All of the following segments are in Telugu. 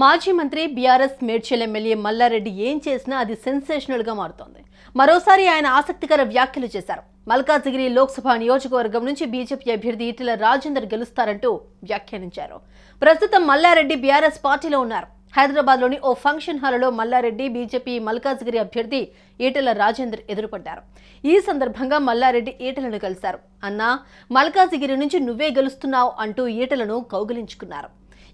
మాజీ మంత్రి బీఆర్ఎస్ మేడ్చల్ ఎమ్మెల్యే మల్లారెడ్డి ఏం చేసినా అది సెన్సేషనల్గా మారుతోంది. మరోసారి ఆయన ఆసక్తికర వ్యాఖ్యలు చేశారు. మల్కాజిగిరి లోక్సభ నియోజకవర్గం నుంచి బీజేపీ అభ్యర్థి ఈటెల రాజేందర్ గెలుస్తారంటూ వ్యాఖ్యానించారు. ప్రస్తుతం మల్లారెడ్డి బీఆర్ఎస్ పార్టీలో ఉన్నారు. హైదరాబాద్లోని ఓ ఫంక్షన్ హాల్లో మల్లారెడ్డి బీజేపీ మల్కాజ్గిరి అభ్యర్థి ఈటెల రాజేందర్ ఎదురుపడ్డారు. ఈ సందర్భంగా మల్లారెడ్డి ఈటలను కలిశారు. అన్నా మల్కాజిగిరి నుంచి నువ్వే గెలుస్తున్నావు అంటూ ఈటలను కౌగిలించుకున్నారు.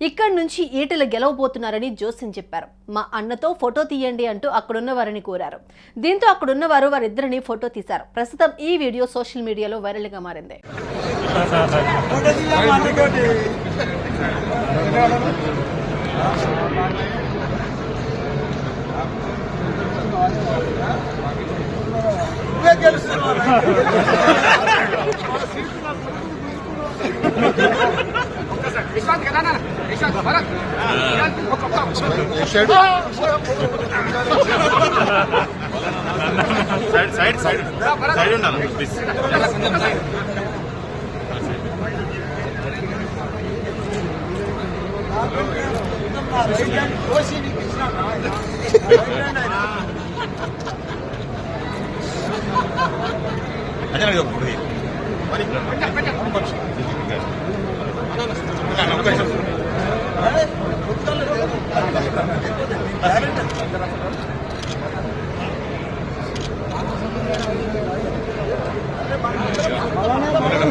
ఇక్కడి నుంచి ఈటెలు గెలవబోతున్నారని జోస్యం చెప్పారు. మా అన్నతో ఫోటో తీయండి అంటూ అక్కడున్న వారిని కోరారు. దీంతో అక్కడున్న వారు వారిద్దరిని ఫోటో తీశారు. ప్రస్తుతం ఈ వీడియో సోషల్ మీడియాలో వైరల్గా మారింది. గెలుస్తున్నారు. సైడ్ సైడ్ సైడ్ సైడ్ ఉండాలి ప్లీజ్ అదే నాకు ఒక